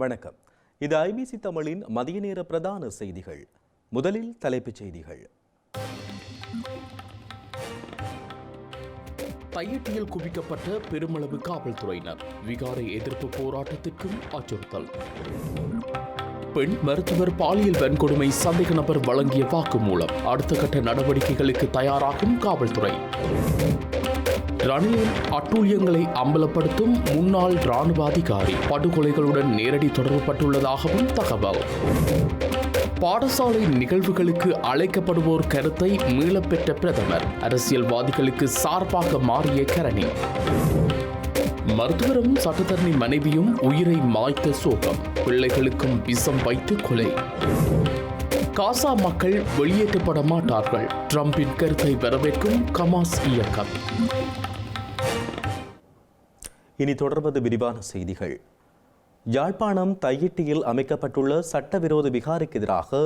வணக்கம். இது ஐபிசி தமிழின் மதிய நேர பிரதான செய்திகள். முதலில் தலைப்புச் செய்திகள். தையட்டியில் குவிக்கப்பட்ட பெருமளவு காவல்துறையினர் விகாரை எதிர்ப்பு போராட்டத்திற்கும் அச்சுறுத்தல். பெண் மருத்துவர் பாலியல் வன்கொடுமை சந்தேக நபர் வழங்கிய வாக்குமூலம் அடுத்த கட்ட நடவடிக்கைகளுக்கு தயாராகும் காவல்துறை. ரணிலின் அட்டூழியங்களை அம்பலப்படுத்தும் முன்னாள் இராணுவ அதிகாரி படுகொலைகளுடன் நேரடி தொடர்புபட்டுள்ளதாகவும் தகவல். பாடசாலை நிகழ்வுகளுக்கு அழைக்கப்படுவோர் கருத்தை மீளப்பெற்ற பிரதமர் அரசியல்வாதிகளுக்கு சார்பாக மாறிய கரணி. மருத்துவரும் சட்டத்தரணி மனைவியும் உயிரை மாய்த்த சோகம் பிள்ளைகளுக்கும் விஷம் வைத்து கொலை. காசா மக்கள் வெளியேற்றப்பட மாட்டார்கள் ட்ரம்பின் கருத்தை வரவேற்கும் கமாஸ் இயக்கம். இனி தொடர்வது விரிவான செய்திகள். யாழ்ப்பாணம் தையிட்டியில் அமைக்கப்பட்டுள்ள சட்டவிரோத விகாரைக்கு எதிராக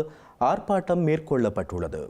ஆர்ப்பாட்டம் மேற்கொள்ளப்பட்டுள்ளது.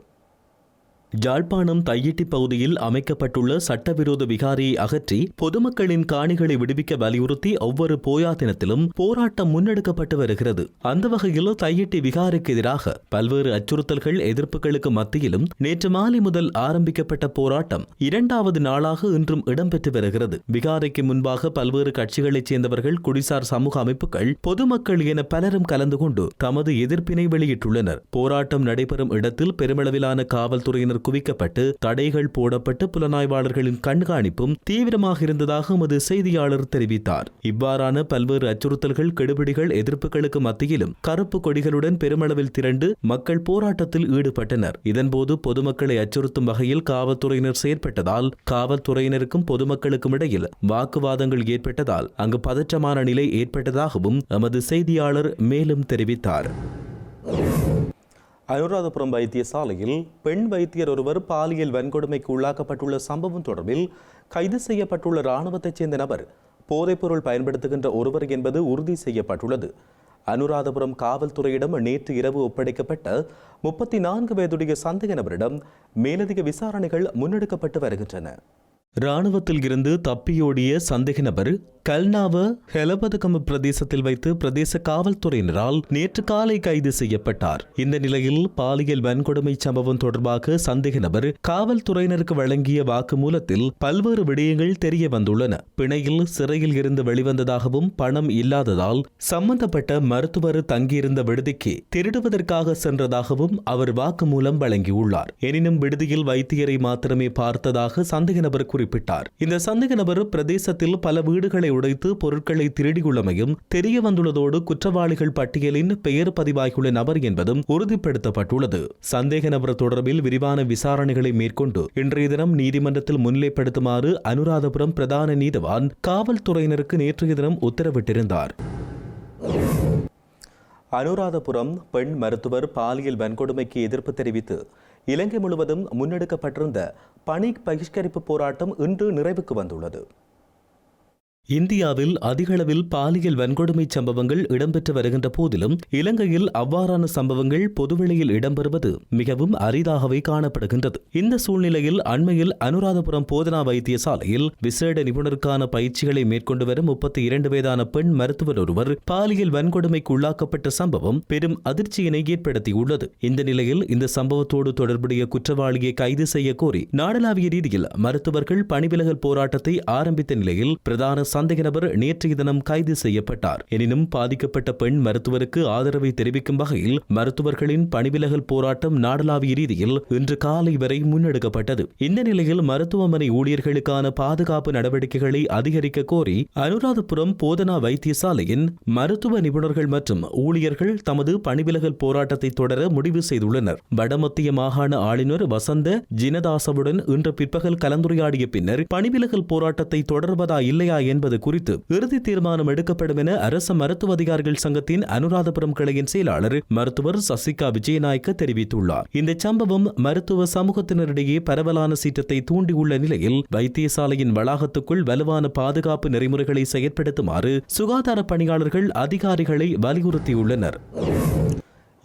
யாழ்ப்பாணம் தையிட்டி பகுதியில் அமைக்கப்பட்டுள்ள சட்டவிரோத விகாரியை அகற்றி பொதுமக்களின் காணிகளை விடுவிக்க வலியுறுத்தி ஒவ்வொரு போயா தினத்திலும் போராட்டம் முன்னெடுக்கப்பட்டு வருகிறது. அந்த வகையில் தையிட்டி விகாருக்கு எதிராக பல்வேறு அச்சுறுத்தல்கள் எதிர்ப்புகளுக்கு மத்தியிலும் நேற்று மாலை முதல் ஆரம்பிக்கப்பட்ட போராட்டம் இரண்டாவது நாளாக இன்றும் இடம்பெற்று வருகிறது. விகாரைக்கு முன்பாக பல்வேறு கட்சிகளைச் சேர்ந்தவர்கள் குடிசார் சமூக அமைப்புகள் பொதுமக்கள் என பலரும் கலந்து கொண்டு தமது எதிர்ப்பினை வெளியிட்டுள்ளனர். போராட்டம் நடைபெறும் இடத்தில் பெருமளவிலான காவல்துறையினர் குவிக்கப்பட்டு தடைகள் போடப்பட்டு புலனாய்வாளர்களின் கண்காணிப்பும் தீவிரமாக இருந்ததாக எமது செய்தியாளர் தெரிவித்தார். இவ்வாறான பல்வேறு அச்சுறுத்தல்கள் கெடுபிடிகள் எதிர்ப்புகளுக்கு மத்தியிலும் கருப்பு கொடிகளுடன் பெருமளவில் திரண்டு மக்கள் போராட்டத்தில் ஈடுபட்டனர். இதன்போது பொதுமக்களை அச்சுறுத்தும் வகையில் காவல்துறையினர் செயற்பட்டதால் காவல்துறையினருக்கும் பொதுமக்களுக்கும் இடையில் வாக்குவாதங்கள் ஏற்பட்டதால் அங்கு பதற்றமான நிலை ஏற்பட்டதாகவும் எமது செய்தியாளர் மேலும் தெரிவித்தார். அனுராதபுரம் வைத்தியசாலையில் பெண் வைத்தியர் ஒருவர் பாலியல் வன்கொடுமைக்கு உள்ளாக்கப்பட்டுள்ள சம்பவம் தொடர்பில் கைது செய்யப்பட்டுள்ள இராணுவத்தைச் சேர்ந்த நபர் போதைப்பொருள் பயன்படுத்துகின்ற ஒருவர் என்பது உறுதி செய்யப்பட்டுள்ளது. அனுராதபுரம் காவல்துறையிடம் நேற்று இரவு ஒப்படைக்கப்பட்ட முப்பத்தி நான்கு வயதுடைய சந்தேக நபரிடம் மேலதிக விசாரணைகள் முன்னெடுக்கப்பட்டு வருகின்றன. இராணுவத்தில் இருந்து தப்பியோடிய சந்தேக நபர் கல்னாவ ஹெலபதகம் பிரதேசத்தில் வைத்து பிரதேச காவல்துறையினரால் நேற்று காலை கைது செய்யப்பட்டார். இந்த நிலையில் பாலியல் வன்கொடுமை சம்பவம் தொடர்பாக சந்தேக நபர் காவல்துறையினருக்கு வழங்கிய வாக்குமூலத்தில் பல்வேறு விடயங்கள் தெரிய வந்துள்ளன பிணையில் சிறையில் இருந்து வெளிவந்ததாகவும் பணம் இல்லாததால் சம்பந்தப்பட்ட மருத்துவர் தங்கியிருந்த விடுதிக்கு திருடுவதற்காக சென்றதாகவும் அவர் வாக்குமூலம் வழங்கியுள்ளார். எனினும் விடுதியில் வைத்தியரை மாத்திரமே பார்த்ததாக சந்தேக நபர் குறிப்பிட்டார். இந்த சந்தேக நபர் பிரதேசத்தில் பல வீடுகளை உடைத்து பொருட்களை திருடியுள்ளமையும் தெரிய வந்துள்ளதோடு குற்றவாளிகள் பட்டியலின் பெயர் பதிவாகியுள்ள நபர் என்பதும் உறுதிப்படுத்தப்பட்டுள்ளது. சந்தேக நபர் தொடர்பில் விரிவான விசாரணைகளை மேற்கொண்டு இன்றைய தினம் நீதிமன்றத்தில் முன்னிலைப்படுத்துமாறு அனுராதபுரம் பிரதான நீதவான் காவல்துறையினருக்கு நேற்றைய தினம் உத்தரவிட்டிருந்தார். அனுராதபுரம் பெண் மருத்துவர் பாலியல் வன்கொடுமைக்கு எதிர்ப்பு தெரிவித்து இலங்கை முழுவதும் முன்னெடுக்கப்பட்டிருந்த பணி பகிஷ்கரிப்பு போராட்டம் இன்று நிறைவுக்கு வந்துள்ளது. இந்தியாவில் அதிகளவில் பாலியல் வன்கொடுமை சம்பவங்கள் இடம்பெற்று வருகின்ற போதிலும் இலங்கையில் அவ்வாறான சம்பவங்கள் பொதுவெளியில் இடம்பெறுவது மிகவும் அரிதாகவே காணப்படுகின்றது. இந்த சூழ்நிலையில் அண்மையில் அனுராதபுரம் போதனா வைத்தியசாலையில் விசேட நிபுணருக்கான பயிற்சிகளை மேற்கொண்டு வரும் முப்பத்தி இரண்டு வயதான பெண் மருத்துவர் ஒருவர் பாலியல் வன்கொடுமைக்கு உள்ளாக்கப்பட்ட சம்பவம் பெரும் அதிர்ச்சியினை ஏற்படுத்தியுள்ளது. இந்த நிலையில் இந்த சம்பவத்தோடு தொடர்புடைய குற்றவாளியை கைது செய்ய கோரி நாடளாவிய ரீதியில் மருத்துவர்கள் பணிவிலகல் போராட்டத்தை ஆரம்பித்த நிலையில் பிரதான சந்தேக நபர் நேற்றைய தினம் கைது செய்யப்பட்டார். எனினும் பாதிக்கப்பட்ட பெண் மருத்துவருக்கு ஆதரவை தெரிவிக்கும் வகையில் மருத்துவர்களின் பணிவிலகல் போராட்டம் நாடளாவிய ரீதியில் இன்று காலை வரை முன்னெடுக்கப்பட்டது. இந்த நிலையில் மருத்துவமனை ஊழியர்களுக்கான பாதுகாப்பு நடவடிக்கைகளை அதிகரிக்க கோரி அனுராதபுரம் போதனா வைத்தியசாலையின் மருத்துவ நிபுணர்கள் மற்றும் ஊழியர்கள் தமது பணிவிலகல் போராட்டத்தை தொடர முடிவு செய்துள்ளனர். வடமத்திய மாகாண ஆளுநர் வசந்த ஜினதாசவுடன் இன்று பிற்பகல் கலந்துரையாடிய பின்னர் பணிவிலகல் போராட்டத்தை தொடர்வதா இல்லையா என்பது குறித்து இறுதி தீர்மானம் எடுக்கப்படும் என அரச மருத்துவ அதிகாரிகள் சங்கத்தின் அனுராதபுரம் கிளையின் செயலாளர் மருத்துவர் சசிகா விஜயநாயக்க தெரிவித்துள்ளார். இந்த சம்பவம் மருத்துவ சமூகத்தினரிடையே பரவலான சீற்றத்தை தூண்டியுள்ள நிலையில் வைத்தியசாலையின் வளாகத்துக்குள் வலுவான பாதுகாப்பு நெறிமுறைகளை செயற்படுத்துமாறு சுகாதார பணியாளர்கள் அதிகாரிகளை வலியுறுத்தியுள்ளனர்.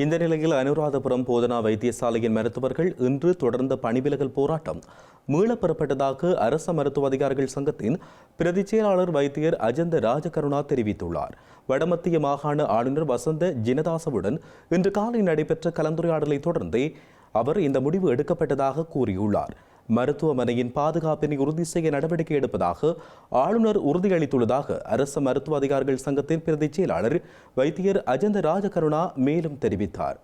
இந்த நிலையில் அனுராதபுரம் போதனா வைத்தியசாலையின் மருத்துவர்கள் இன்று தொடர்ந்த பணிவிலகல் போராட்டம் மீளப் பெறப்பட்டதாக அரச மருத்துவ அதிகாரிகள் சங்கத்தின் பிரதி செயலாளர் வைத்தியர் அஜந்த ராஜகருணா தெரிவித்துள்ளார். வடமத்திய மாகாண ஆளுநர் வசந்த ஜினதாசவுடன் இன்று காலை நடைபெற்ற கலந்துரையாடலை தொடர்ந்தே அவர் இந்த முடிவு எடுக்கப்பட்டதாக கூறியுள்ளார். மருத்துவமனையின் பாதுகாப்பினை உறுதி செய்ய நடவடிக்கை எடுப்பதாக ஆளுநர் உறுதியளித்துள்ளதாக அரச மருத்துவ அதிகாரிகள் சங்கத்தின் பிரதி செயலாளர் வைத்தியர் அஜந்த ராஜகருணா மேலும் தெரிவித்தார்.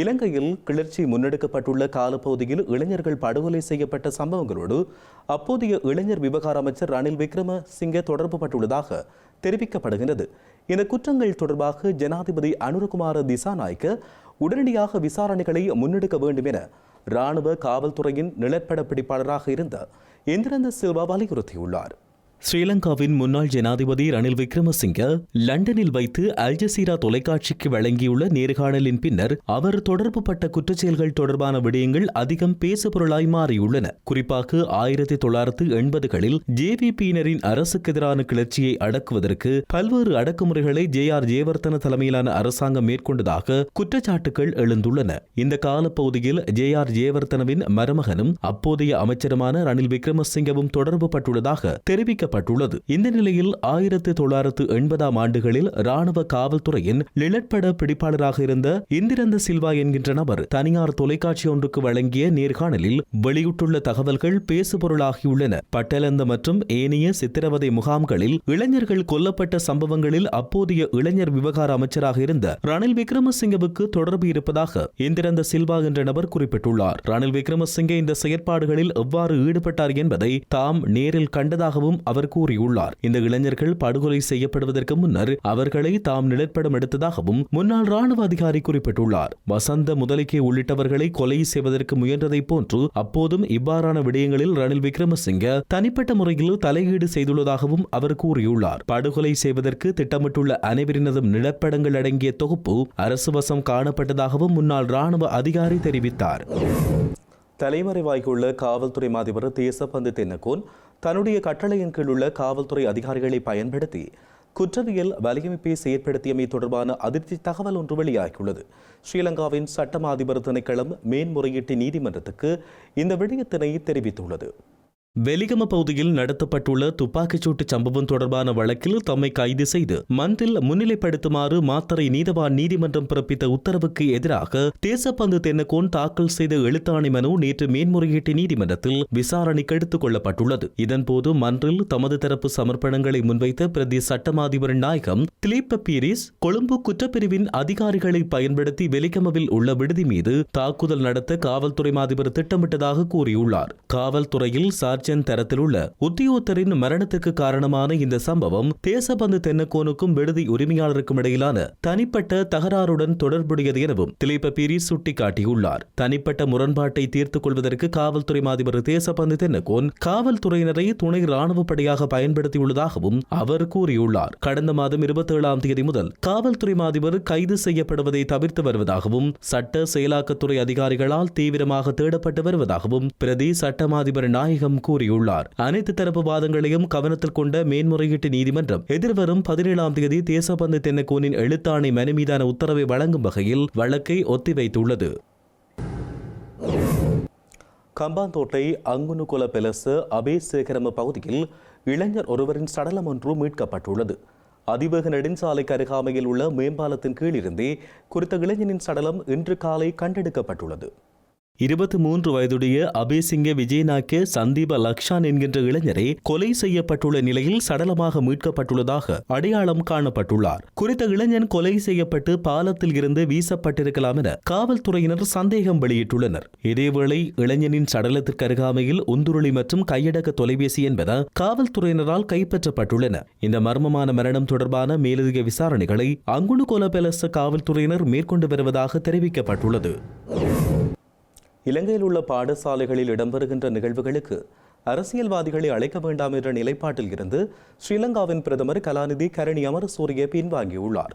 இலங்கையில் கிளர்ச்சி முன்னெடுக்கப்பட்டுள்ள காலப்பகுதியில் இளைஞர்கள் படுகொலை செய்யப்பட்ட சம்பவங்களோடு அப்போதைய இளைஞர் விவகார அமைச்சர் ரணில் விக்ரமசிங்கே தொடர்பு பட்டுள்ளதாக தெரிவிக்கப்படுகின்றது. இந்த குற்றங்கள் தொடர்பாக ஜனாதிபதி அனுரகுமார திசாநாயக்க உடனடியாக விசாரணைகளை முன்னெடுக்க வேண்டும் என இராணுவ காவல்துறையின் நிலப்பட பிடிப்பாளராக இருந்த இந்திரந்த சில்வா வலியுறுத்தியுள்ளார். ஸ்ரீலங்காவின் முன்னாள் ஜனாதிபதி ரணில் விக்ரமசிங்க லண்டனில் வைத்து அல் ஜசீரா தொலைக்காட்சிக்கு வழங்கியுள்ள நேர்காணலின் பின்னர் அவர் தொடர்புபட்ட குற்றச்செயல்கள் தொடர்பான விடயங்கள் அதிகம் பேசுபொருளாய் மாறியுள்ளன. குறிப்பாக ஆயிரத்தி தொள்ளாயிரத்து எண்பதுகளில் ஜேவிபியினரின் அரசுக்கு எதிரான கிளர்ச்சியை அடக்குவதற்கு பல்வேறு அடக்குமுறைகளை ஜே ஆர் ஜெயவர்தன தலைமையிலான அரசாங்கம் மேற்கொண்டதாக குற்றச்சாட்டுகள் எழுந்துள்ளன. இந்த காலப்பகுதியில் ஜே ஆர் ஜெயவர்தனவின் மருமகனும் அப்போதைய அமைச்சருமான ரணில் விக்ரமசிங்கவும் தொடர்பு பட்டுள்ளதாக தெரிவிக்க தெரிவிக்கப்பட்டுள்ளது இந்த நிலையில் ஆயிரத்தி தொள்ளாயிரத்து எண்பதாம் ஆண்டுகளில் ராணுவ காவல்துறையின் நிழற்பட பிடிப்பாளராக இருந்த இந்திரந்த சில்வா என்கின்ற நபர் தனியார் தொலைக்காட்சி ஒன்றுக்கு வழங்கிய நேர்காணலில் வெளியிட்டுள்ள தகவல்கள் பேசுபொருளாகியுள்ளன. பட்டலந்த மற்றும் ஏனைய சித்திரவதை முகாம்களில் இளைஞர்கள் கொல்லப்பட்ட சம்பவங்களில் அப்போதைய இளைஞர் விவகார அமைச்சராக இருந்த ரணில் விக்ரமசிங்கவுக்கு தொடர்பு இருப்பதாக இந்திரந்த சில்வா என்ற நபர் குறிப்பிட்டுள்ளார். ரணில் விக்ரமசிங்கே இந்த செயற்பாடுகளில் எவ்வாறு ஈடுபட்டார் என்பதை தாம் நேரில் கண்டதாகவும் அவர் அவர் கூறியுள்ளார். இந்த இளைஞர்கள் படுகொலை செய்யப்படுவதற்கு முன்னர் அவர்களை தாம் நிழற்படம் எடுத்ததாகவும் முன்னாள் ராணுவ அதிகாரி குறிப்பிட்டுள்ளார். வசந்த முதலிக்கே உள்ளிட்டவர்களை கொலை செய்வதற்கு முயன்றதைப் போன்று அப்போதும் இவ்வாறான விடயங்களில் ரணில் விக்ரமசிங்க தனிப்பட்ட முறையில் தலையீடு செய்துள்ளதாகவும் அவர் கூறியுள்ளார். படுகொலை செய்வதற்கு திட்டமிட்டுள்ள அனைவரினதும் நிலப்படங்கள் அடங்கிய தொகுப்பு அரசு வசம் காணப்பட்டதாகவும் முன்னாள் ராணுவ அதிகாரி தெரிவித்தார். தலைமறைவாகியுள்ள காவல்துறை மாதிபர் தேசப்பந்து தென்னகோன் தன்னுடைய கட்டளையின் கீழ் உள்ள காவல்துறை அதிகாரிகளை பயன்படுத்தி குற்றவியல் வலையமைப்பை செயற்படுத்தியமை தொடர்பான அதிர்ச்சி தகவல் ஒன்று வெளியாகியுள்ளது. ஸ்ரீலங்காவின் சட்டமா அதிபர் திணைக்களம் மேன்முறையீட்டு நீதிமன்றத்துக்கு இந்த விடயத்தினை தெரிவித்துள்ளது. வெலிகம பகுதியில் நடத்தப்பட்டுள்ள துப்பாக்கிச்சூட்டு சம்பவம் தொடர்பான வழக்கில் தம்மை கைது செய்து மந்தில் முன்னிலைப்படுத்துமாறு மாத்தரை நீதவான் நீதிமன்றம் பிறப்பித்த உத்தரவுக்கு எதிராக தேசப்பந்து தென்னகோன் தாக்கல் செய்த எழுத்தாணை மனு நேற்று மேன்முறையீட்டு நீதிமன்றத்தில் விசாரணைக்கு எடுத்துக் கொள்ளப்பட்டுள்ளது. இதன்போது மன்றில் தமது தரப்பு சமர்ப்பணங்களை முன்வைத்த பிரதி சட்டமாதிபர் நாயகம் திலீப் பீரிஸ் கொழும்பு குற்றப்பிரிவின் அதிகாரிகளை பயன்படுத்தி வெலிகமவில் உள்ள விடுதி மீது தாக்குதல் நடத்த காவல்துறை மாதிபர் திட்டமிட்டதாக கூறியுள்ளார். காவல்துறையில் சார் சார்ஜன் தரத்தில் உள்ள உத்தியோகத்தரின் மரணத்துக்கு காரணமான இந்த சம்பவம் தேசபந்து தென்னக்கோனுக்கும் விடுதி உரிமையாளருக்கும் இடையிலான தனிப்பட்ட தகராறுடன் தொடர்புடையது எனவும் திலீப பீரி சுட்டிக்காட்டியுள்ளார். தனிப்பட்ட முரண்பாட்டை தீர்த்துக் கொள்வதற்கு காவல்துறை மாதிபர் தேசபந்து தென்னக்கோன் காவல்துறையினரை துணை ராணுவ படையாக பயன்படுத்தியுள்ளதாகவும் அவர் கூறியுள்ளார். கடந்த மாதம் இருபத்தி ஏழாம் தேதி முதல் காவல்துறை மாதிபர் கைது செய்யப்படுவதை தவிர்த்து வருவதாகவும் சட்ட செயலாக்கத்துறை அதிகாரிகளால் தீவிரமாக தேடப்பட்டு வருவதாகவும் பிரதி சட்டமாதிபர் நாயகம் கூறியுள்ளார். அனைத்து தரப்பு வாதங்களையும் கவனத்தில் கொண்ட மேன்முறையீட்டு நீதிமன்றம் எதிர்வரும் பதினேழாம் தேதி தேசபந்து தென்னக்கோனின் எழுத்தாணை மனு மீதான உத்தரவை வழங்கும் வகையில் வழக்கை ஒத்திவைத்துள்ளது. கம்பாந்தோட்டை அங்குனுகுல பெலச அபேசேகரம பகுதியில் இளைஞர் ஒருவரின் சடலம் ஒன்று மீட்கப்பட்டுள்ளது. அதிவேக நெடுஞ்சாலைக்கு அருகாமையில் உள்ள மேம்பாலத்தின் கீழிருந்தே குறித்த இளைஞனின் சடலம் இன்று காலை கண்டெடுக்கப்பட்டுள்ளது. இருபத்தி மூன்று வயதுடைய அபேசிங்க விஜயநாயக்க சந்தீப லக்ஷான் என்கின்ற இளைஞரை கொலை செய்யப்பட்டுள்ள நிலையில் சடலமாக மீட்கப்பட்டுள்ளதாக அடையாளம் காணப்பட்டுள்ளார். குறித்த இளைஞன் கொலை செய்யப்பட்டு பாலத்தில் இருந்து வீசப்பட்டிருக்கலாம் என காவல்துறையினர் சந்தேகம் வெளியிட்டுள்ளனர். இதேவேளை இளைஞனின் சடலத்திற்கு அருகாமையில் உந்துருளி மற்றும் கையடக்க தொலைபேசி என்பன காவல்துறையினரால் கைப்பற்றப்பட்டுள்ளன. இந்த மர்மமான மரணம் தொடர்பான மேலதிக விசாரணைகளை அங்குணு கொலபெலச காவல்துறையினர் மேற்கொண்டு வருவதாக தெரிவிக்கப்பட்டுள்ளது. இலங்கையில் உள்ள பாடசாலைகளில் இடம்பெறுகின்ற நிகழ்வுகளுக்கு அரசியல்வாதிகளை அழைக்க வேண்டாம் என்ற நிலைப்பாட்டில் இருந்து ஸ்ரீலங்காவின் பிரதமர் கலாநிதி கரணி அமரசூரிய பின்வாங்கியுள்ளார்.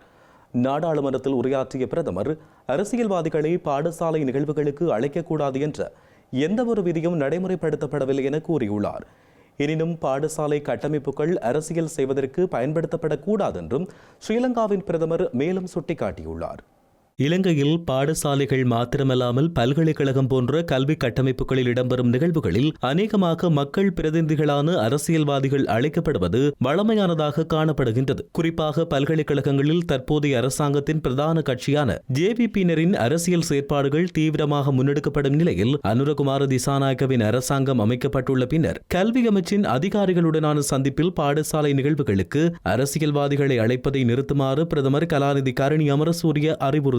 நாடாளுமன்றத்தில் உரையாற்றிய பிரதமர் அரசியல்வாதிகளை பாடசாலை நிகழ்வுகளுக்கு அழைக்கக்கூடாது என்ற எந்தவொரு விதியும் நடைமுறைப்படுத்தப்படவில்லை என கூறியுள்ளார். எனினும் பாடசாலை கட்டமைப்புகள் அரசியல் செய்வதற்கு பயன்படுத்தப்படக்கூடாது என்றும் ஸ்ரீலங்காவின் பிரதமர் மேலும் சுட்டிக்காட்டியுள்ளார். இலங்கையில் பாடசாலைகள் மாத்திரமல்லாமல் பல்கலைக்கழகம் போன்ற கல்வி கட்டமைப்புகளில் இடம்பெறும் நிகழ்வுகளில் அநேகமாக மக்கள் பிரதிநிதிகளான அரசியல்வாதிகள் அழைக்கப்படுவது வழமையானதாக காணப்படுகின்றது. குறிப்பாக பல்கலைக்கழகங்களில் தற்போதைய அரசாங்கத்தின் பிரதான கட்சியான ஜேவிபியினரின் அரசியல் செயற்பாடுகள் தீவிரமாக முன்னெடுக்கப்படும் நிலையில் அனுரகுமார திசாநாயகவின் அரசாங்கம் அமைக்கப்பட்டுள்ள பின்னர் கல்வி அமைச்சின் அதிகாரிகளுடனான சந்திப்பில் பாடசாலை நிகழ்வுகளுக்கு அரசியல்வாதிகளை அழைப்பதை நிறுத்துமாறு பிரதமர் கலாநிதி கரணி அமரசூரிய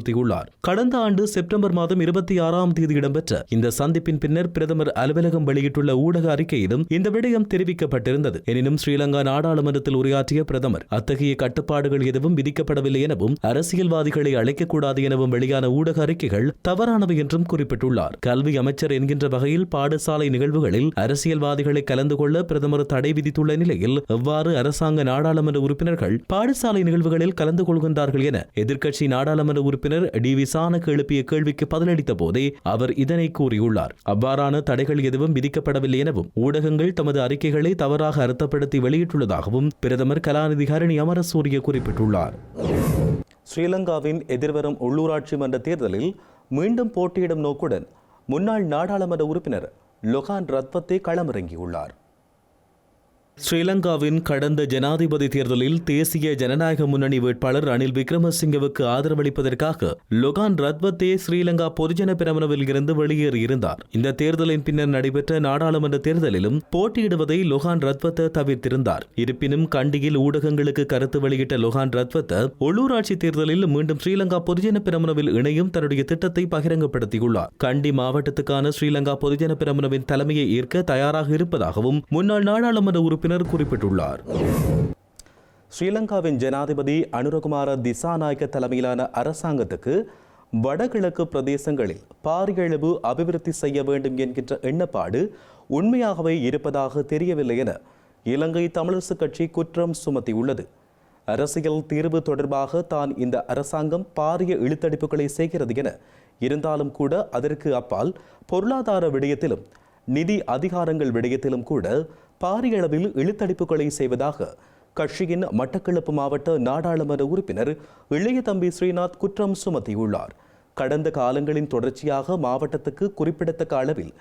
வலியுறுத்தியுள்ளார் கடந்த ஆண்டு செப்டம்பர் மாதம் இருபத்தி ஆறாம் தேதி இடம்பெற்ற இந்த சந்திப்பின் பின்னர் பிரதமர் அலுவலகம் வெளியிட்டுள்ள ஊடக அறிக்கையிலும் இந்த விடயம் தெரிவிக்கப்பட்டிருந்தது. எனினும் ஸ்ரீலங்கா நாடாளுமன்றத்தில் உரையாற்றிய பிரதமர் அத்தகைய கட்டுப்பாடுகள் எதுவும் விதிக்கப்படவில்லை எனவும் அரசியல்வாதிகளை அழைக்கக்கூடாது எனவும் வெளியான ஊடக அறிக்கைகள் தவறானவை என்றும் குறிப்பிட்டுள்ளார். கல்வி அமைச்சர் என்கின்ற வகையில் பாடசாலை நிகழ்வுகளில் அரசியல்வாதிகளை கலந்து கொள்ள பிரதமர் தடை விதித்துள்ள நிலையில் எவ்வாறு அரசாங்க நாடாளுமன்ற உறுப்பினர்கள் பாடசாலை நிகழ்வுகளில் கலந்து கொள்கின்றார்கள் என எதிர்க்கட்சி நாடாளுமன்ற உறுப்பினர் டி விசானுக்கு எழுப்பிய கேள்விக்கு பதிலளித்த போதே அவர் இதனை கூறியுள்ளார். அவ்வாறான தடைகள் எதுவும் விதிக்கப்படவில்லை எனவும் ஊடகங்கள் தமது அறிக்கைகளை தவறாக அர்த்தப்படுத்தி வெளியிட்டுள்ளதாகவும் பிரதமர் கலாநிதி ஹரணி அமரசூரிய குறிப்பிட்டுள்ளார். ஸ்ரீலங்காவின் எதிர்வரும் உள்ளூராட்சி மன்ற தேர்தலில் மீண்டும் போட்டியிடும் நோக்குடன் முன்னாள் நாடாளுமன்ற உறுப்பினர் லொகான் ரத்வத்தை களமிறங்கியுள்ளார். ஸ்ரீலங்காவின் கடந்த ஜனாதிபதி தேர்தலில் தேசிய ஜனநாயக முன்னணி வேட்பாளர் ரணில் விக்ரமசிங்கவுக்கு ஆதரவளிப்பதற்காக லொகான் ரத்வத்தே ஸ்ரீலங்கா பொதுஜன பிரமணவில் இருந்து வெளியேறியிருந்தார். இந்த தேர்தலின் பின்னர் நடைபெற்ற நாடாளுமன்ற தேர்தலிலும் போட்டியிடுவதை லொகான் ரத்வத்த தவிர்த்திருந்தார். இருப்பினும் கண்டியில் ஊடகங்களுக்கு கருத்து வெளியிட்ட லொகான் ரத்வத்த உள்ளூராட்சி தேர்தலில் மீண்டும் ஸ்ரீலங்கா பொதுஜன பிரமணவில் இணையும் தன்னுடைய திட்டத்தை பகிரங்கப்படுத்தியுள்ளார். கண்டி மாவட்டத்துக்கான ஸ்ரீலங்கா பொதுஜன பிரமணவின் தலைமையை ஏற்க தயாராக இருப்பதாகவும் முன்னாள் நாடாளுமன்ற உறுப்பினர் உறுப்பினர் குறிப்பிட்டுள்ளார். ஸ்ரீலங்காவின் ஜனாதிபதி அனுரகுமார திசாநாயக்க தலைமையிலான அரசாங்கத்துக்கு வடகிழக்கு பிரதேசங்களில் பாரியளவு அபிவிருத்தி செய்ய வேண்டும் என்கின்ற எண்ணப்பாடு உண்மையாகவே இருப்பதாக தெரியவில்லை என இலங்கை தமிழரசு கட்சி குற்றம் சுமத்தியுள்ளது. அரசியல் தீர்வு தொடர்பாக தான் இந்த அரசாங்கம் பாரிய இழுத்தடிப்புகளை செய்கிறது என இருந்தாலும் கூட அதற்கு அப்பால் பொருளாதார விடயத்திலும் நிதி அதிகாரங்கள் விடயத்திலும் கூட பாரிய அளவில் இழுத்தடிப்புகளை செய்வதாக கட்சியின் மட்டக்களப்பு மாவட்ட நாடாளுமன்ற உறுப்பினர் இளைய தம்பி ஸ்ரீநாத் குற்றம் சுமத்தியுள்ளார். கடந்த காலங்களின் தொடர்ச்சியாக மாவட்டத்துக்கு குறிப்பிடத்தக்க அளவில்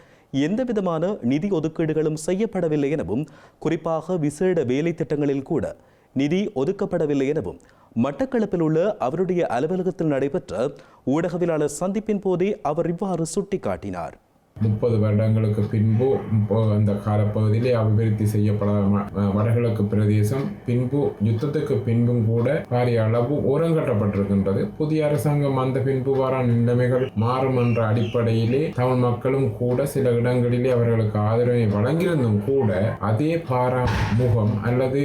எந்தவிதமான நிதி ஒதுக்கீடுகளும் செய்யப்படவில்லை எனவும் குறிப்பாக விசேட வேலை திட்டங்களில் கூட நிதி ஒதுக்கப்படவில்லை எனவும் மட்டக்களப்பில் உள்ள அவருடைய அலுவலகத்தில் நடைபெற்ற ஊடகவியலாளர் சந்திப்பின் போதே அவர் இவ்வாறு சுட்டிக்காட்டினார். முப்பது வருடங்களுக்கு பின்பு அந்த காலப்பகுதியிலே அபிவிருத்தி செய்யப்படாத வடகிழக்கு பிரதேசம் பின்பு யுத்தத்துக்கு பின்பும் கூட பாரிய அளவு ஓரங்கட்டப்பட்டிருக்கின்றது புதிய அரசாங்கம் அந்த பின்பு வர நிலைமைகள் மாறும் என்ற அடிப்படையிலே தமிழ் மக்களும் கூட சில இடங்களிலே அவர்களுக்கு ஆதரவை வழங்கியிருந்தும் கூட அதே பாரா முகம் அல்லது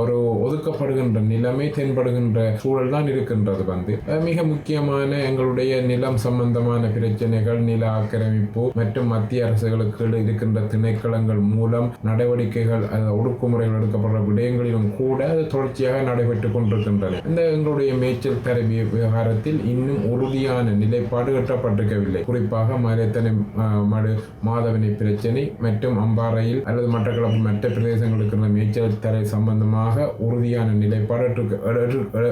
ஒரு ஒதுக்கப்படுகின்ற நிலைமை தென்படுகின்ற சூழல் தான் இருக்கின்றது வந்து. மிக முக்கியமான எங்களுடைய நிலம் சம்பந்தமான பிரச்சனைகள் நில ஆக்கிரமிப்பு மற்றும் மற்றும் மத்திய அரசுகளுக்கு இருக்கின்ற திணைக்களங்கள் மூலம் நடவடிக்கைகள் ஒடுக்குமுறைகள் எடுக்கப்படுற விடயங்களிலும் கூட அது தொடர்ச்சியாக நடைபெற்றுக் கொண்டிருக்கின்றன இந்த எங்களுடைய மேய்ச்சல் தரவி விவகாரத்தில் இன்னும் உறுதியான நிலைப்பாடு எட்டப்பட்டிருக்கவில்லை. குறிப்பாக மலைத்தனை மடு மாதவனை பிரச்சனை மற்றும் அம்பாறையில் அல்லது மட்டக்களப்பு மற்ற பிரதேசங்களுக்கு மேய்ச்சல் தரை சம்பந்தமாக உறுதியான நிலைப்பாடு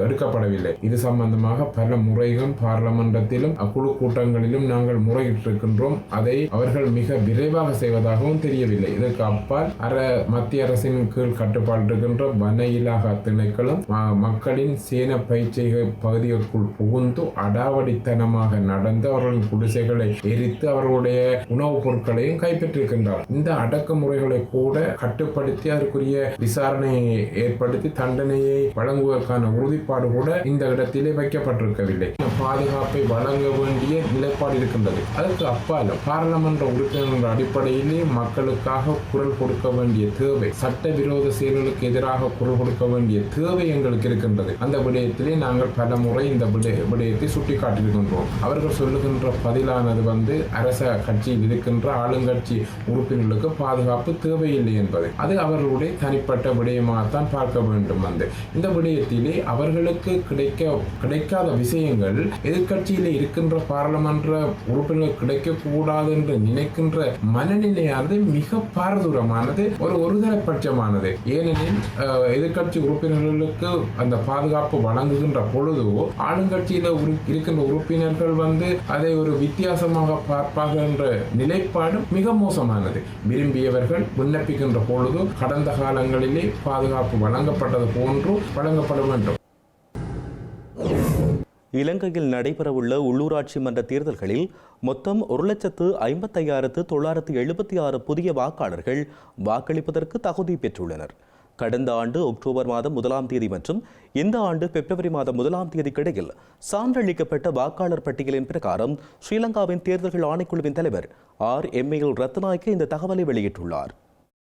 எடுக்கப்படவில்லை. இது சம்பந்தமாக பல முறைகளும் பார்லமெண்டத்திலும் அக்குழு கூட்டங்களிலும் நாங்கள் முறையிட்டிருக்கின்றோம். அதை அவர்கள் மிக விரைவாக செய்வதாகவும் தெரியவில்லை. இதற்கு அப்பால் அர மத்திய அரசின் கீழ் கட்டுப்பாடு இருக்கின்ற வன இலாகா திணைக்களும் மக்களின் சேன பயிற்சி பகுதிகளுக்குள் புகுந்து அடாவடித்தனமாக நடந்து அவர்களின் குடிசைகளை எரித்து அவர்களுடைய உணவுப் பொருட்களையும் கைப்பற்றிருக்கின்றார் இந்த அடக்குமுறைகளை கூட கட்டுப்படுத்தி அதற்குரிய விசாரணையை ஏற்படுத்தி தண்டனையை வழங்குவதற்கான உறுதிப்பாடு கூட இந்த இடத்திலே வைக்கப்பட்டிருக்கவில்லை. பாதுகாப்பை வழங்க வேண்டிய நிலைப்பாடு இருக்கின்றது. அதற்கு அப்பாலும் பாராளுமன்ற உறுப்பினர்கள் அடிப்படையிலே மக்களுக்காக குரல் கொடுக்க வேண்டிய தேவை சட்டவிரோத செயல்களுக்கு எதிராக குரல் கொடுக்க வேண்டிய தேவை எங்களுக்கு இருக்கின்றது. அந்த விடயத்திலே நாங்கள் பல முறை இந்த விடயத்தை சுட்டிக்காட்டியிருக்கின்றோம். அவர்கள் சொல்லுகின்ற பதிலானது வந்து அரச கட்சியில் இருக்கின்ற ஆளுங்கட்சி உறுப்பினர்களுக்கு பாதுகாப்பு தேவையில்லை என்பது. அது அவர்களுடைய தனிப்பட்ட விடயமாகத்தான் பார்க்க வேண்டும் வந்து. இந்த விடயத்திலே அவர்களுக்கு கிடைக்க கிடைக்காத விஷயங்கள் எதிர்கட்சியில் இருக்கின்ற பாராளுமன்ற உறுப்பினர்கள் கிடைக்கக்கூடாது என்று என்று நினைக்கின்ற மனநிலையானது மிக பாரதூரமானது ஒரு ஒருதலைப்பட்சமானது ஏனெனில் எதிர்கட்சி உறுப்பினர்களுக்கு அந்த பாதுகாப்பு வழங்குகின்ற பொழுது ஆளுங்கட்சியில இருக்கின்ற உறுப்பினர்கள் வந்து அதை ஒரு வித்தியாசமாக பார்ப்பார்கள் என்ற நிலைப்பாடு மிக மோசமானது. விரும்பியவர்கள் விண்ணப்பிக்கின்ற பொழுது கடந்த காலங்களிலே பாதுகாப்பு வழங்கப்பட்டது போன்று வழங்கப்பட வேண்டும் இலங்கையில் நடைபெறவுள்ள உள்ளூராட்சி மன்ற தேர்தல்களில் மொத்தம் ஒரு லட்சத்து ஐம்பத்தையாயிரத்து தொள்ளாயிரத்து எழுபத்தி ஆறு புதிய வாக்காளர்கள் வாக்களிப்பதற்கு தகுதி பெற்றுள்ளனர். கடந்த ஆண்டு அக்டோபர் மாதம் முதலாம் தேதி மற்றும் இந்த ஆண்டு பிப்ரவரி மாதம் முதலாம் தேதிக்கிடையில் சான்றளிக்கப்பட்ட வாக்காளர் பட்டியலின் பிரகாரம் ஸ்ரீலங்காவின் தேர்தல்கள் ஆணைக்குழுவின் தலைவர் ஆர் எம் எல் ரத்நாயக்க இந்த தகவலை வெளியிட்டுள்ளார்.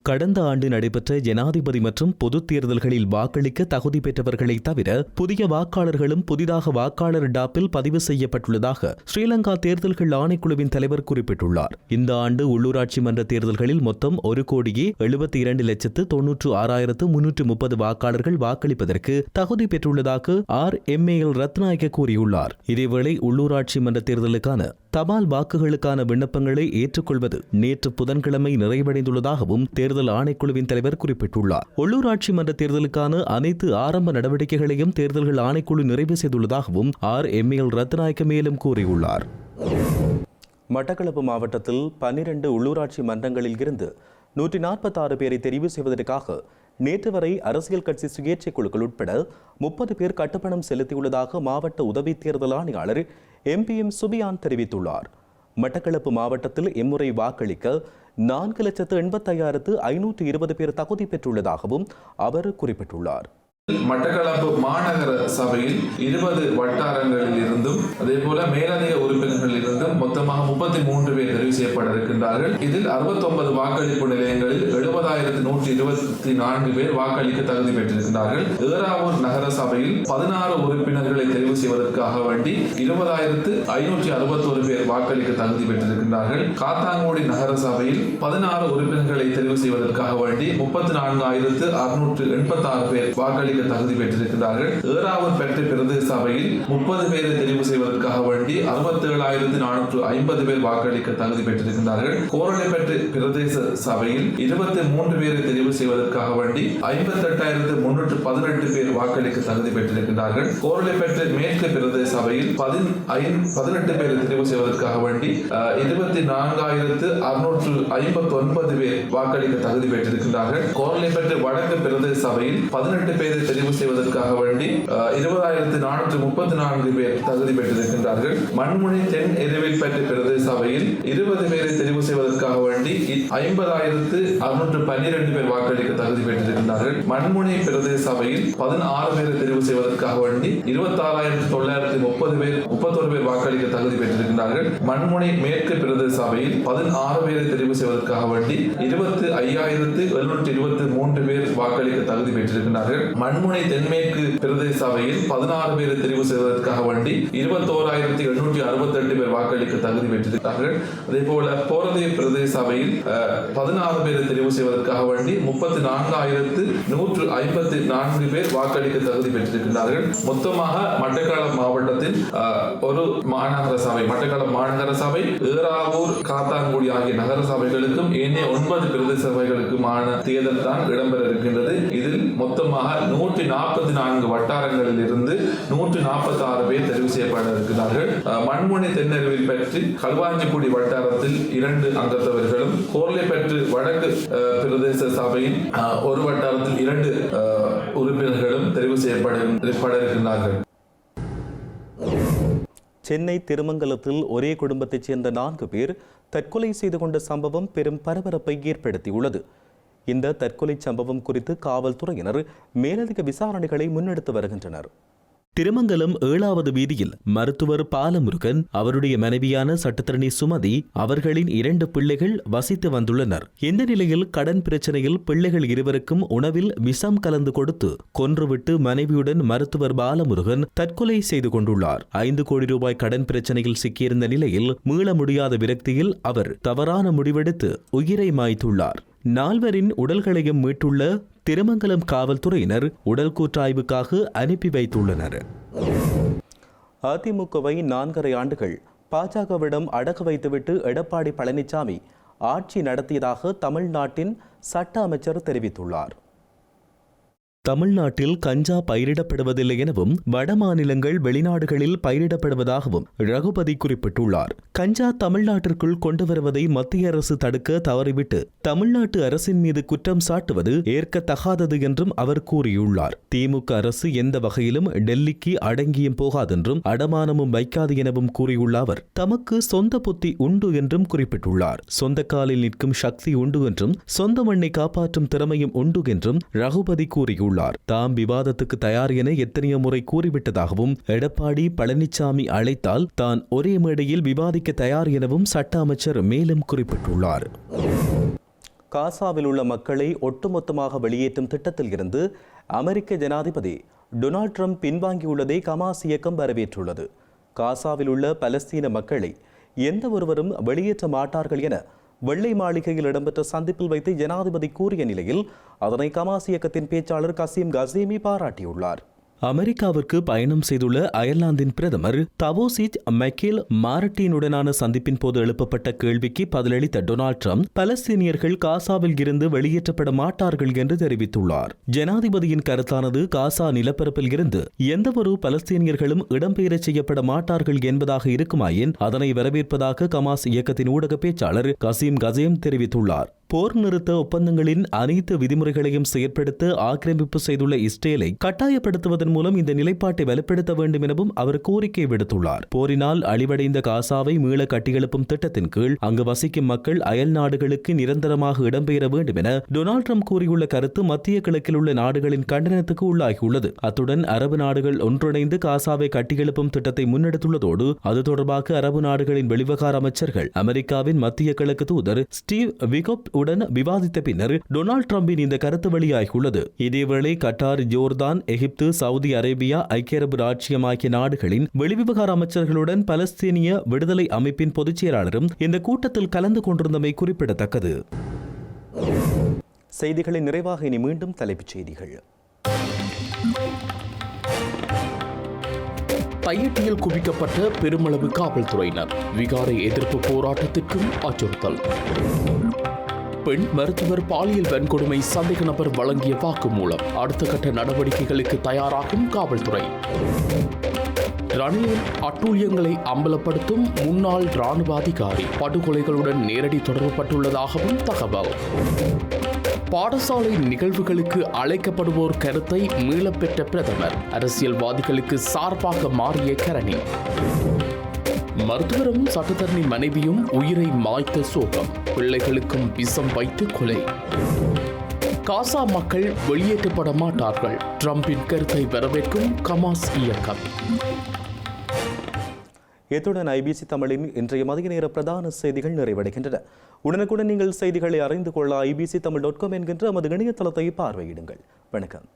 கடந்த ஆண்டு நடைபெற்ற ஜனாதிபதி மற்றும் பொதுத் தேர்தல்களில் வாக்களிக்க தகுதி பெற்றவர்களை தவிர புதிய வாக்காளர்களும் புதிதாக வாக்காளர் டாப்பில் பதிவு செய்யப்பட்டுள்ளதாக ஸ்ரீலங்கா தேர்தல்கள் ஆணைக்குழுவின் தலைவர் குறிப்பிட்டுள்ளார். இந்த ஆண்டு உள்ளூராட்சி மன்ற தேர்தல்களில் மொத்தம் ஒரு கோடியே எழுபத்தி இரண்டு லட்சத்து தொன்னூற்று ஆறாயிரத்து முன்னூற்று முப்பது வாக்காளர்கள் வாக்களிப்பதற்கு தகுதி பெற்றுள்ளதாக R M A L Rathnayake கூறியுள்ளார். இதேவேளை உள்ளூராட்சி மன்ற தேர்தலுக்கான தபால் வாக்குகளுக்கான விண்ணப்பங்களை ஏற்றுக்கொள்வது நேற்று புதன்கிழமை நிறைவடைந்துள்ளதாகவும் தேர்தல் ஆணைக்குழுவின் தலைவர் குறிப்பிட்டுள்ளார். உள்ளூராட்சி மன்ற தேர்தலுக்கான அனைத்து ஆரம்ப நடவடிக்கைகளையும் தேர்தல்கள் ஆணைக்குழு நிறைவு செய்துள்ளதாகவும் ஆர் எம் எல் ரத்நாயக்க மேலும் கூறியுள்ளார். மட்டக்களப்பு மாவட்டத்தில் பன்னிரண்டு உள்ளூராட்சி மன்றங்களில் இருந்து நூற்றி நாற்பத்தாறு பேரை தெரிவு செய்வதற்காக நேற்று வரை அரசியல் கட்சி சுயேட்சை குழுக்கள் உட்பட முப்பது பேர் கட்டுப்பணம் செலுத்தியுள்ளதாக மாவட்ட உதவி தேர்தல் ஆணையாளர் எம்பிஎம் சுபியான் தெரிவித்துள்ளார். மட்டக்களப்பு மாவட்டத்தில் இம்முறை வாக்களிக்க நான்கு லட்சத்து எண்பத்தையாயிரத்து ஐநூற்று இருபது பேர் தகுதி பெற்றுள்ளதாகவும் அவர் குறிப்பிட்டுள்ளார். மட்டக்களப்பு மாநகர சபையில் இருபது வட்டாரங்களில் இருந்தும் அதே போல மேலதிக உறுப்பினர்களில் இருந்தும் மொத்தமாக முப்பத்தி மூன்று பேர் தெரிவு செய்யப்பட இருக்கின்றார்கள் இதில் 69 வாக்களிப்பு நிலையங்களில் எழுபதாயிரத்தி நூற்றி இருபத்தி நான்கு பேர் வாக்களிக்க தகுதி பெற்றிருக்கின்றார்கள். ஏராவூர் நகர சபையில் பதினாறு உறுப்பினர்களை தெரிவு செய்வதற்காக வேண்டி இருபதாயிரத்து ஐநூற்றி அறுபத்தோரு பேர் வாக்களிக்க தகுதி பெற்றிருக்கின்றார்கள். காத்தாங்குடி நகர சபையில் பதினாறு உறுப்பினர்களை தெரிவு செய்வதற்காக வேண்டி முப்பத்தி நான்காயிரத்து அறுநூற்று எண்பத்தி ஆறு பேர் வாக்களிக்க தகுதி பெற்றிருக்கிறார்கள். ஏறாவூர் பெற்ற பிரதேச சபையில் முப்பது பேரை தெரிவு செய்வதற்காக வேண்டி அறுபத்தி ஏழாயிரத்து நானூற்று ஐம்பது பேர் வாக்களிக்க தகுதி பெற்றிருக்கிறார்கள். கோரளை பெற்ற பிரதேச சபையில் இருபத்தி மூன்று பேரை தெரிவு செய்வதற்காக வேண்டி ஐம்பத்தி எட்டாயிரத்து முன்னூற்று பதினெட்டு பேர் வாக்களிக்க தகுதி பெற்றிருக்கிறார்கள். கோரளை பெற்ற மேற்கு பிரதேச சபையில் பதினெட்டு பேரை தெரிவு செய்வதற்காக வேண்டி இருபத்தி நான்காயிரத்து அறுநூற்று ஐம்பத்தி ஒன்பது பேர் வாக்களிக்க தகுதி பெற்றிருக்கிறார்கள். கோரளை பெற்ற வடக்கு பிரதேச சபையில் பதினெட்டு பேரை தெரிவு செய்வதற்காக வேண்டி இருபதாயிரத்து நானூற்று முப்பத்தி நான்கு பேர் தகுதி பெற்றிருக்கின்றார்கள். மண்முனை தென் எருவில் பெற்ற பிரதேச சபையில் இருபது பேரை தெரிவு செய்வதற்காக வேண்டி ஐம்பதாயிரத்து அறுநூற்று பன்னிரண்டு பேர் வாக்களிக்க தகுதி பெற்றிருக்கின்றார்கள். மண்முனை பிரதேச சபையில் பதினாறு பேரை தெரிவு செய்வதற்காக வேண்டி இருபத்தாறாயிரத்து தொள்ளாயிரத்து முப்பது பேர் முப்பத்தொரு பேர் வாக்களிக்க தகுதி பெற்றிருக்கின்றார்கள். மண்முனை மேற்கு பிரதேச சபையில் பதினாறு பேரை தெரிவு செய்வதற்காக வேண்டி இருபத்து ஐயாயிரத்து எழுநூற்றி இருபத்தி மூன்று பேர் வாக்களிக்க தகுதி பெற்றிருக்கிறார்கள் மண்முனை தென்மேற்கு பிரதேச சபையில் பதினாறு பேரை தெரிவு செய்வதற்காக வேண்டி இருபத்தோராயிரத்தி எண்ணூற்றி அறுபத்தி எட்டு பேர் வாக்களிக்க தகுதி பெற்றிருக்கிறார்கள். அதே போல போரதே பிரதேச சபையில் பதினாறு பேரை தெரிவு செய்வதற்காக வேண்டி முப்பத்தி நான்காயிரத்து நூற்று ஐம்பத்தி நான்கு பேர் வாக்களிக்க தகுதி பெற்றிருக்கிறார்கள் மொத்தமாக மட்டக்களம் மாவட்டத்தில் ஒரு மாநகர சபை மட்டக்களப்பு மாநகர சபை ஏறாவூர் காத்தான்குடி ஆகிய நகர சபைகளுக்கும் ஏனைய ஒன்பது பிரதேச சபைகளுக்குமான தேர்தல் தான் இடம்பெற இருக்கின்றது. இதில் மொத்தமாக நூற்றி நாற்பத்தி நான்கு வட்டாரங்களில் இருந்து நூற்றி நாற்பத்தி ஆறு பேர் தெரிவு செய்யப்பட இருக்கிறார்கள். மண்முனை தென்னறிவை பற்றி கல்வாஞ்சிக்குடி வட்டாரத்தில் இரண்டு அங்கத்தவர்களும் கோர்லைப்பற்று வடக்கு பிரதேச சபையின் ஒரு வட்டாரத்தில் இரண்டு உறுப்பினர்களும் தெரிவு செய்யப்பட இருக்கின்றார்கள். சென்னை திருமங்கலத்தில் ஒரே குடும்பத்தைச் சேர்ந்த நான்கு பேர் தற்கொலை செய்து கொண்ட சம்பவம் பெரும் பரபரப்பை ஏற்படுத்தியுள்ளது. இந்த தற்கொலை சம்பவம் குறித்து காவல்துறையினர் மேலதிக விசாரணைகளை முன்னெடுத்து வருகின்றனர். திருமங்கலம் ஏழாவது வீதியில் மருத்துவர் பாலமுருகன் அவருடைய மனைவியான சட்டத்திரணி சுமதி அவர்களின் இரண்டு பிள்ளைகள் வசித்து வந்துள்ளனர். இந்த நிலையில் கடன் பிரச்சனையில் பிள்ளைகள் இருவருக்கும் உணவில் விஷம் கலந்து கொடுத்து கொன்றுவிட்டு மனைவியுடன் மருத்துவர் பாலமுருகன் தற்கொலை செய்து கொண்டுள்ளார். ஐந்து கோடி ரூபாய் கடன் பிரச்சனையில் சிக்கியிருந்த நிலையில் மீள முடியாத விரக்தியில் அவர் தவறான முடிவெடுத்து உயிரை மாய்த்துள்ளார். நால்வரின் உடல்களையும் மீட்டுள்ள திருமங்கலம் காவல்துறையினர் உடல் கூற்றாய்வுக்காக அனுப்பி வைத்துள்ளனர். அதிமுகவை நான்கரை ஆண்டுகள் பாஜகவிடம் அடகு வைத்துவிட்டு எடப்பாடி பழனிசாமி ஆட்சி நடத்தியதாக தமிழ்நாட்டின் சட்ட அமைச்சர் தெரிவித்துள்ளார். தமிழ்நாட்டில் கஞ்சா பயிரிடப்படுவதில்லை எனவும் வட மாநிலங்கள் வெளிநாடுகளில் பயிரிடப்படுவதாகவும் ரகுபதி குறிப்பிட்டுள்ளார். கஞ்சா தமிழ்நாட்டிற்குள் கொண்டு வருவதை மத்திய அரசு தடுக்க தவறிவிட்டு தமிழ்நாட்டு அரசின் மீது குற்றம் சாட்டுவது ஏற்கத்தகாதது என்றும் அவர் கூறியுள்ளார். திமுக அரசு எந்த வகையிலும் டெல்லிக்கு அடங்கியும் போகாதென்றும் அடமானமும் வைக்காது எனவும் கூறியுள்ள அவர் தமக்கு சொந்த புத்தி உண்டு என்றும் குறிப்பிட்டுள்ளார். சொந்த காலில் நிற்கும் சக்தி உண்டு என்றும் சொந்த மண்ணை காப்பாற்றும் திறமையும் உண்டு என்றும் ரகுபதி கூறியுள்ளார். தாம் விவாதத்துக்கு தயார் என எத்தனைய முறை கூறிவிட்டதாகவும் எடப்பாடி பழனிசாமி அழைத்தால் தான் ஒரே மேடையில் விவாதிக்க தயார் எனவும் சட்ட அமைச்சர் மேலும் குறிப்பிட்டுள்ளார். காசாவில் உள்ள மக்களை ஒட்டுமொத்தமாக வெளியேற்றும் திட்டத்தில் இருந்து அமெரிக்க ஜனாதிபதி டொனால்ட் ட்ரம்ப் பின்வாங்கியுள்ளதை கமாஸ் இயக்கம் வரவேற்றுள்ளது. காசாவில் உள்ள பலஸ்தீன மக்களை எந்த ஒருவரும் வெளியேற்ற மாட்டார்கள் என வெள்ளை மாளிகையில் இடம்பெற்ற சந்திப்பில் வைத்து ஜனாதிபதி கூறிய நிலையில் அதனை கமாஸ் இயக்கத்தின் பேச்சாளர் கசீம் கசீமி பாராட்டியுள்ளார். அமெரிக்காவிற்கு பயணம் செய்துள்ள அயர்லாந்தின் பிரதமர் தவோசிச் மெக்கேல் மாரட்டினுடனான சந்திப்பின் போது எழுப்பப்பட்ட கேள்விக்கு பதிலளித்த டொனால்ட் ட்ரம்ப் பலஸ்தீனியர்கள் காசாவில் இருந்து வெளியேற்றப்பட மாட்டார்கள் என்று தெரிவித்துள்ளார். ஜனாதிபதியின் கருத்தானது காசா நிலப்பரப்பில் இருந்து எந்தவொரு பலஸ்தீனியர்களும் இடம்பெயரச் செய்யப்பட மாட்டார்கள் என்பதாக இருக்குமாயின் அதனை வரவேற்பதாக கமாஸ் இயக்கத்தின் ஊடக பேச்சாளர் கசீம் கசேம் தெரிவித்துள்ளார். போர் நிறுத்த ஒப்பந்தங்களின் அனைத்து விதிமுறைகளையும் செயற்படுத்த ஆக்கிரமிப்பு செய்துள்ள இஸ்ரேலை கட்டாயப்படுத்துவதன் மூலம் இந்த நிலைப்பாட்டை வலுப்படுத்த வேண்டும் எனவும் அவர் கோரிக்கை விடுத்துள்ளார். போரினால் அழிவடைந்த காசாவை மீள கட்டியெழுப்பும் திட்டத்தின் கீழ் அங்கு வசிக்கும் மக்கள் அயல் நாடுகளுக்கு நிரந்தரமாக இடம்பெயர வேண்டும் என டொனால்ட் ட்ரம்ப் கூறியுள்ள கருத்து மத்திய கிழக்கில் உள்ள நாடுகளின் கண்டனத்துக்கு உள்ளாகியுள்ளது. அத்துடன் அரபு நாடுகள் ஒன்றிணைந்து காசாவை கட்டியெழுப்பும் திட்டத்தை முன்னெடுத்துள்ளதோடு அது தொடர்பாக அரபு நாடுகளின் வெளிவகார அமைச்சர்கள் அமெரிக்காவின் மத்திய கிழக்கு தூதர் ஸ்டீவ் விகோப் உடன் விவாதித்த பின்னர் டொனால்ட் ட்ரம்பின் இந்த கருத்து வெளியாகியுள்ளது. இதேவேளை Qatar Jordan Egypt Saudi Arabia ஐக்கிய அரபு ராச்சியம் ஆகிய நாடுகளின் வெளிவிவகார அமைச்சர்களுடன் பலஸ்தீனிய விடுதலை அமைப்பின் பொதுச் செயலாளரும் இந்த கூட்டத்தில் கலந்து கொண்டிருந்தமை குறிப்பிடத்தக்கது. செய்திகளின் நிறைவாக இனி மீண்டும் தலைப்புச் செய்திகள். தையிட்டியில் குவிக்கப்பட்ட பெருமளவு காவல்துறையினர் விகாரை எதிர்ப்பு போராட்டத்திற்கும் அச்சுறுத்தல். பெண் மருத்துவர் பாலியல் வன்கொடுமை சந்தேக நபர் வழங்கிய வாக்குமூலம். அடுத்த கட்ட நடவடிக்கைகளுக்கு தயாராகும் காவல்துறை. ரணிலின் அட்டூழியங்களை அம்பலப்படுத்தும் முன்னாள் ராணுவ அதிகாரி. படுகொலைகளுடன் நேரடி தொடர்புபட்டுள்ளதாகவும் தகவல். பாடசாலை நிகழ்வுகளுக்கு அழைக்கப்படுவோர் கருத்தை மீளப்பெற்ற பிரதமர். அரசியல்வாதிகளுக்கு சார்பாக மாறிய கரணி. மருத்துவரும் சட்டத்தரணி மனைவியும் உயிரை மாய்த்த சோகம். பிள்ளைகளுக்கும் விஷம் வைத்து கொலை. காசா மக்கள் வெளியேற்றப்பட மாட்டார்கள். ட்ரம்பின் கருத்தை வரவேற்கும் கமாஸ் இயக்கம். இத்துடன் ஐபிசி தமிழின் இன்றைய மதிய நேர பிரதான செய்திகள் நிறைவடைகின்றன. உடனுக்குடன் நீங்கள் செய்திகளை அறிந்து கொள்ள ஐபிசி தமிழ் டாட் காம் என்கின்ற நமது இணையதளத்தை பார்வையிடுங்கள். வணக்கம்.